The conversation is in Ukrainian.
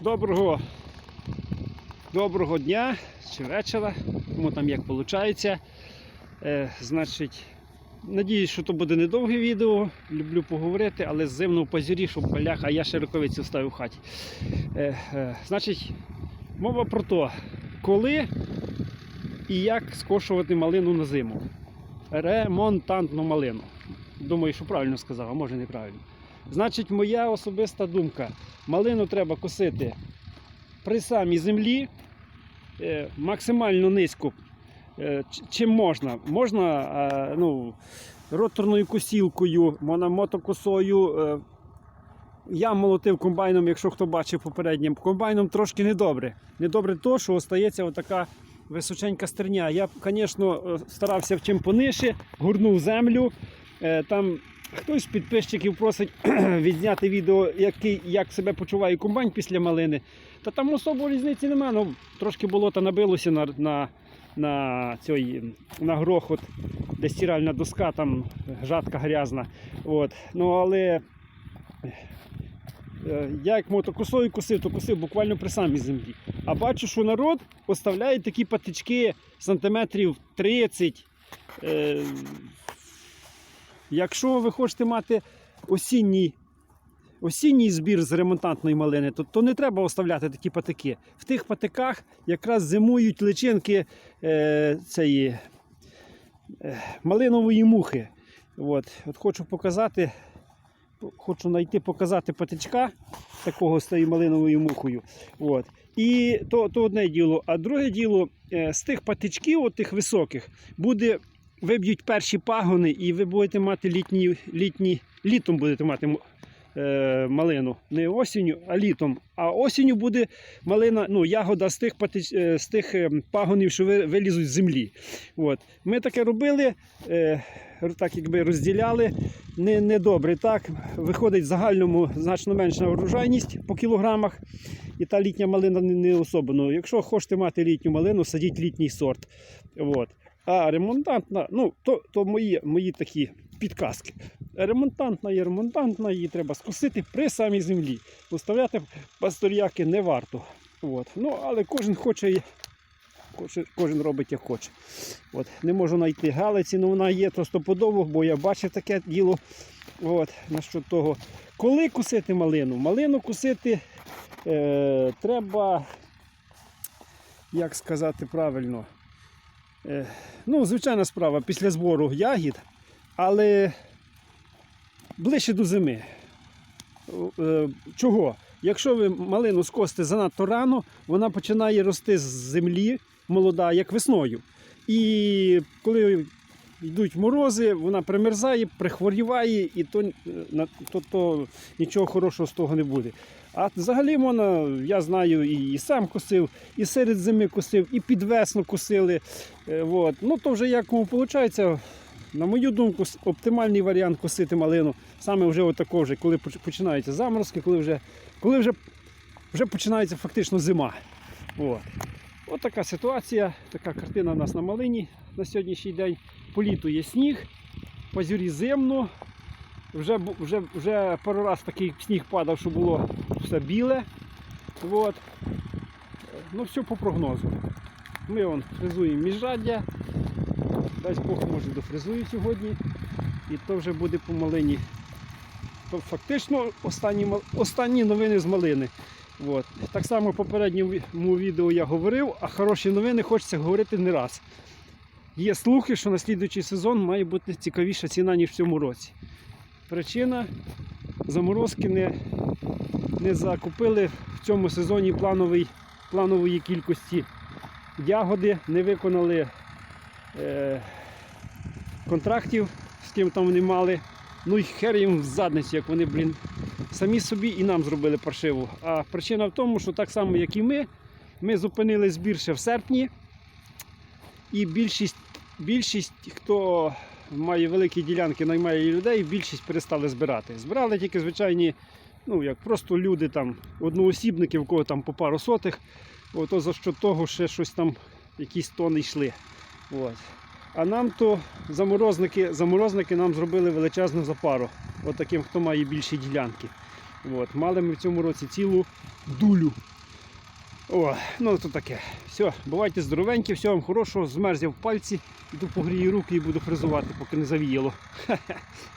Доброго, доброго дня чи вечора, кому там як виходить. Е, значить, надіюсь, що то буде недовге відео. Люблю поговорити, але зимно в позірі, щоб полях, а я ще рукавиці вставив в хаті. Е, е, значить, мова про те, коли і як скошувати малину на зиму. Ремонтантну малину. Думаю, що правильно сказав, а може неправильно. Значить, моя особиста думка. Малину треба косити при самій землі, е, максимально низько, е, чим можна. Можна е, ну, роторною косілкою, мотокосою. Я молотив комбайном, якщо хто бачив попереднім. Комбайном трошки недобре. Недобре то, що остається отака височенька стерня. Я, звісно, старався в чим понижче, гурнув землю. Е, Там хтось з підписчиків просить відзняти відео, який, як себе почуває комбайн після малини. Та там особо різниці немає. Ну, трошки болота набилося на, на, на, цій, на грохот, де стиральна доска, там жатка грязна. От. Ну, але е, я як мотокосою косив, то косив буквально при самій землі. А бачу, що народ оставляє такі патички сантиметрів 30. Е, Якщо ви хочете мати осінній, осінній збір з ремонтантної малини, то, то не треба оставляти такі патики. В тих патиках якраз зимують личинки е, цієї е, малинової мухи. От, от хочу показати, хочу знайти показати патичка такого з тією малиновою мухою. От. І то, то одне діло. А друге діло, е, з тих патичків, от тих високих, буде виб'ють перші пагони, і ви будете мати літні, літні літом будете мати е, малину. Не осінню, а літом. А осінню буде малина, ну, ягода з тих, е, з тих е, пагонів, що ви- вилізуть з землі. От. Ми таке робили, е, так якби розділяли. Не, не добре. Так, виходить в загальному значно менша врожайність по кілограмах. І та літня малина не, не особливо. Якщо хочете мати літню малину, садіть літній сорт. От. А ремонтантна, ну, то, то мої, мої такі підказки. Ремонтантна є ремонтантна, її треба скосити при самій землі. Поставляти пастор'яки не варто. От. Ну, але кожен хоче, кожен, кожен робить як хоче. От. Не можу знайти галиці, але вона є то стопудово, бо я бачив таке діло. От, насчет того. Коли кусити малину? Малину кусити е, треба, як сказати правильно, Ну, звичайна справа після збору ягід, але ближче до зими. Е, Чого? Якщо ви малину скосите занадто рано, вона починає рости з землі молода, як весною. І коли йдуть морози, вона примерзає, прихворіває, і то, е, то, то нічого хорошого з того не буде. А взагалі можна, я знаю, і, і сам косив, і серед зими косив, і під весну косили. Е, Вот. Ну то вже як виходить, на мою думку, оптимальний варіант косити малину. Саме вже отако вже, коли починаються заморозки, коли вже, коли вже, вже починається фактично зима. От. От така ситуація, така картина у нас на малині на сьогоднішній день. По літу є сніг, по зюрі зимно. Вже, вже, вже пару раз такий сніг падав, що було все біле. От. Ну, все по прогнозу. Ми вон фрезуємо міжраддя. Дасть Бог може дофрезую сьогодні. І то вже буде по малині. То фактично останні, останні новини з малини. От. Так само в попередньому відео я говорив, а хороші новини хочеться говорити не раз. Є слухи, що на слідуючий сезон має бути цікавіша ціна, ніж в цьому році. Причина заморозки не, не закупили в цьому сезоні плановий, планової кількості ягоди, не виконали е, контрактів, з ким там вони мали. Ну і хер їм в задницю, як вони, блін, самі собі і нам зробили паршиву. А причина в тому, що так само, як і ми, ми зупинили збір ще в серпні. І більшість, більшість, хто має великі ділянки, наймає людей, більшість перестали збирати. Збирали тільки звичайні, ну як просто люди там, одноосібники, в кого там по пару сотих. Ото за що того ще щось там, якісь тони йшли. От. А нам то заморозники, заморозники нам зробили величезну запару. От хто має більші ділянки. От, мали ми в цьому році цілу дулю. О, ну то таке. Все, бувайте здоровенькі, всього вам хорошого, змерзяв пальці, іду погрію руки і буду фризувати, поки не завіяло.